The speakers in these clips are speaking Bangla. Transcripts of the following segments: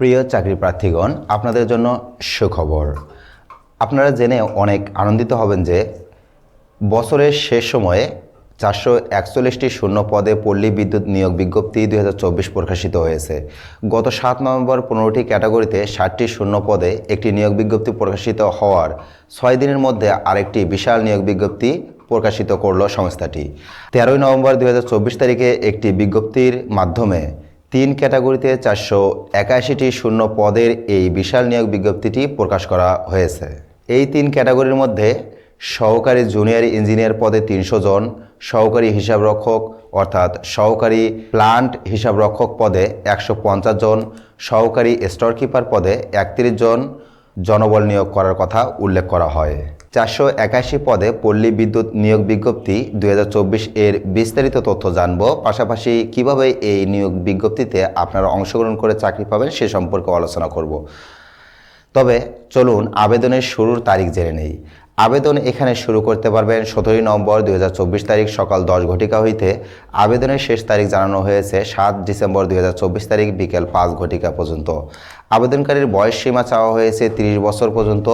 প্রিয় চাকরি প্রার্থীগণ, আপনাদের জন্য সুখবর। আপনারা জেনে অনেক আনন্দিত হবেন যে বছরের শেষ সময়ে চারশো একচল্লিশটি শূন্য পদে পল্লী বিদ্যুৎ নিয়োগ বিজ্ঞপ্তি দুই হাজার চব্বিশ প্রকাশিত হয়েছে। গত সাত নভেম্বর পনেরোটি ক্যাটাগরিতে ষাটটি শূন্য পদে একটি নিয়োগ বিজ্ঞপ্তি প্রকাশিত হওয়ার ছয় দিনের মধ্যে আরেকটি বিশাল নিয়োগ বিজ্ঞপ্তি প্রকাশিত করল সংস্থাটি। তেরোই নভেম্বর দু হাজার চব্বিশ তারিখে একটি বিজ্ঞপ্তির মাধ্যমে তিন ক্যাটাগরিতে চারশো একাশিটি শূন্য পদের এই বিশাল নিয়োগ বিজ্ঞপ্তিটি প্রকাশ করা হয়েছে। এই তিন ক্যাটাগরির মধ্যে সহকারী জুনিয়র ইঞ্জিনিয়ার পদে তিনশো জন, সহকারী হিসাবরক্ষক অর্থাৎ সহকারী প্লান্ট হিসাবরক্ষক পদে একশো পঞ্চাশ জন, সহকারী স্টোর কিপার পদে একত্রিশ জন জনবল নিয়োগ করার কথা উল্লেখ করা হয়। চারশো একাশি পদে পল্লী বিদ্যুৎ নিয়োগ বিজ্ঞপ্তি দুই হাজার চব্বিশ এর বিস্তারিত তথ্য জানব। পাশাপাশি কীভাবে এই নিয়োগ বিজ্ঞপ্তিতে আপনারা অংশগ্রহণ করে চাকরি পাবেন সে সম্পর্কে আলোচনা করব। তবে চলুন আবেদনের শুরুর তারিখ জেনে নেই। আবেদন এখানে শুরু করতে পারবেন সতেরোই নভেম্বর দুই হাজার চব্বিশ তারিখ সকাল দশ ঘটিকা হইতে। আবেদনের শেষ তারিখ জানানো হয়েছে সাত ডিসেম্বর দুই হাজার চব্বিশ তারিখ বিকেল পাঁচ ঘটিকা পর্যন্ত। আবেদনকারীর বয়স সীমা চাওয়া হয়েছে 30 বছর পর্যন্ত,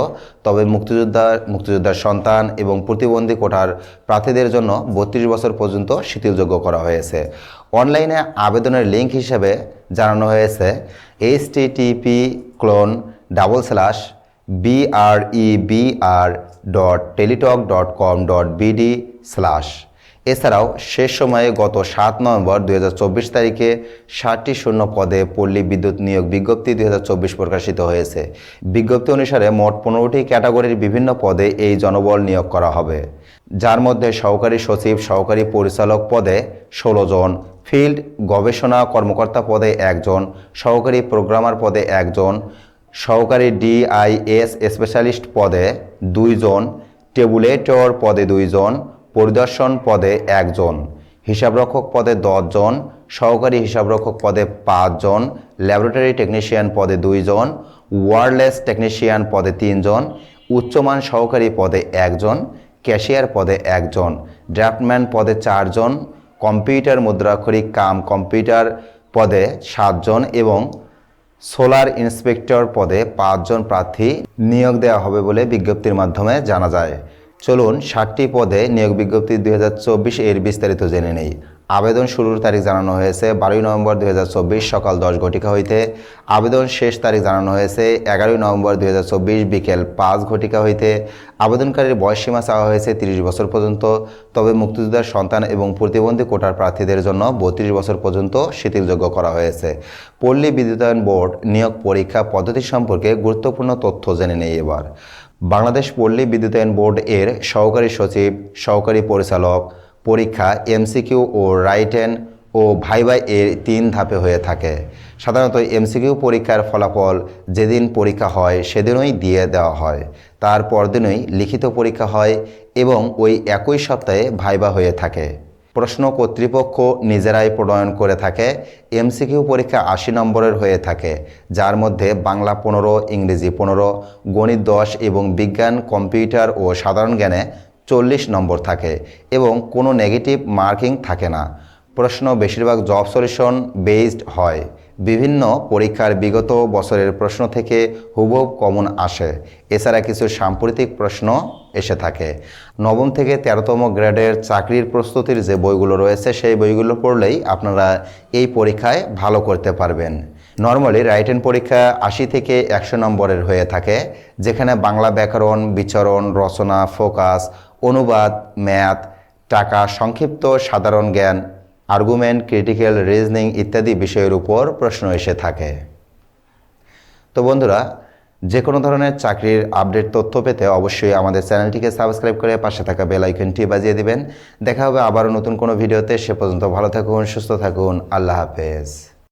তবে মুক্তিযোদ্ধার মুক্তিযোদ্ধার সন্তান এবং প্রতিবন্ধী কোটার প্রার্থীদের জন্য বত্রিশ বছর পর্যন্ত শিথিলযোগ্য করা হয়েছে। অনলাইনে আবেদনের লিঙ্ক হিসেবে জানানো হয়েছে H colon double slash বিআরইবিআর dot Teletalk dot com dot BD slash এছাড়াও শেষ সময়ে গত সাত নভেম্বর দুই হাজার চব্বিশ তারিখে ষাটটি শূন্য পদে পল্লী বিদ্যুৎ নিয়োগ বিজ্ঞপ্তি দুই হাজার চব্বিশ প্রকাশিত হয়েছে। বিজ্ঞপ্তি অনুসারে মোট পনেরোটি ক্যাটাগরির বিভিন্ন পদে এই জনবল নিয়োগ করা হবে। যার মধ্যে সহকারী সচিব, সহকারী পরিচালক পদে ষোলো জন, ফিল্ড গবেষণা কর্মকর্তা পদে একজন সহকারী প্রোগ্রামার পদে একজন সহকারী ডিআইএস স্পেশালিস্ট পদে দুইজন, টেবুলেটর পদে দুইজন, পরিদর্শন পদে একজন, হিসাবরক্ষক পদে দশজন, সহকারী হিসাবরক্ষক পদে পাঁচজন, ল্যাবরেটরি টেকনিশিয়ান পদে দুইজন, ওয়ারলেস টেকনিশিয়ান পদে তিনজন, উচ্চমান সহকারী পদে একজন, ক্যাশিয়ার পদে একজন, ড্রাফটম্যান পদে চারজন, কম্পিউটার মুদ্রাক্ষরিক কাম কম্পিউটার পদে সাতজন এবং সোলার ইন্সপেক্টর পদে পাঁচজন প্রার্থী নিয়োগ দেওয়া হবে বলে বিজ্ঞপ্তির মাধ্যমে জানা যায়। চলুন ষাটটি পদে নিয়োগ বিজ্ঞপ্তি দুই হাজার চব্বিশ এর বিস্তারিত জেনে নেই। আবেদন শুরুর তারিখ জানানো হয়েছে বারোই নভেম্বর দুই হাজার চব্বিশ সকাল দশ ঘটিকা হইতে। আবেদন শেষ তারিখ জানানো হয়েছে এগারোই নভেম্বর দুই হাজার চব্বিশ বিকেল পাঁচ ঘটিকা হইতে। আবেদনকারীর বয়সসীমা চাওয়া হয়েছে তিরিশ বছর পর্যন্ত, তবে মুক্তিযোদ্ধার সন্তান এবং প্রতিবন্ধী কোটার প্রার্থীদের জন্য বত্রিশ বছর পর্যন্ত শিথিলযোগ্য করা হয়েছে। পল্লী বিদ্যুতায়ন বোর্ড নিয়োগ পরীক্ষা পদ্ধতি সম্পর্কে গুরুত্বপূর্ণ তথ্য জেনে নেই এবার। বাংলাদেশ পল্লী বিদ্যুতায়ন বোর্ড এর সহকারী সচিব, সহকারী পরিচালক, পরীক্ষা এমসিকিউ ও রাইট রাইটেন ও ভাইভাই এর তিন ধাপে হয়ে থাকে। সাধারণত এমসিকিউ পরীক্ষার ফলাফল যেদিন পরীক্ষা হয় সেদিনই দিয়ে দেওয়া হয়। তার পরদিনই লিখিত পরীক্ষা হয় এবং ওই একই সপ্তাহে ভাইবা হয়ে থাকে। প্রশ্ন কর্তৃপক্ষ নিজেরাই প্রণয়ন করে থাকে, এমসিকিউ পরীক্ষা আশি নম্বরের হয়ে থাকে, যার মধ্যে বাংলা পনেরো, ইংরেজি পনেরো, গণিত দশ এবং বিজ্ঞান, কম্পিউটার ও সাধারণ জ্ঞানে চল্লিশ নম্বর থাকে এবং কোনো নেগেটিভ মার্কিং থাকে না। প্রশ্ন বেশিরভাগ জব সলিউশন বেসড হয়। বিভিন্ন পরীক্ষার বিগত বছরের প্রশ্ন থেকে হুবহু কমন আসে। এছাড়া কিছু সাম্প্রতিক প্রশ্ন এসে থাকে। নবম থেকে তেরোতম গ্রেডের চাকরির প্রস্তুতির যে বইগুলো রয়েছে, সেই বইগুলো পড়লেই আপনারা এই পরীক্ষায় ভালো করতে পারবেন। নর্মালি রাইটেন পরীক্ষা আশি থেকে একশো নম্বরের হয়ে থাকে, যেখানে বাংলা ব্যাকরণ, বিচরণ, রচনা, ফোকাস, অনুবাদ, ম্যাথ, টাকা, সংক্ষিপ্ত সাধারণ জ্ঞান আর্গুমেন্ট ক্রিটিক্যাল রিজনিং ইত্যাদি বিষয়ের উপর প্রশ্ন এসে থাকে। তো বন্ধুরা, যে কোনো ধরনের চাকরির আপডেট তথ্য পেতে অবশ্যই আমাদের চ্যানেলটিকে সাবস্ক্রাইব করে পাশে থাকা বেল আইকনটি বাজিয়ে দিবেন। দেখা হবে আবারও নতুন কোনো ভিডিওতে। সে পর্যন্ত ভালো থাকুন, সুস্থ থাকুন। আল্লাহ হাফেজ।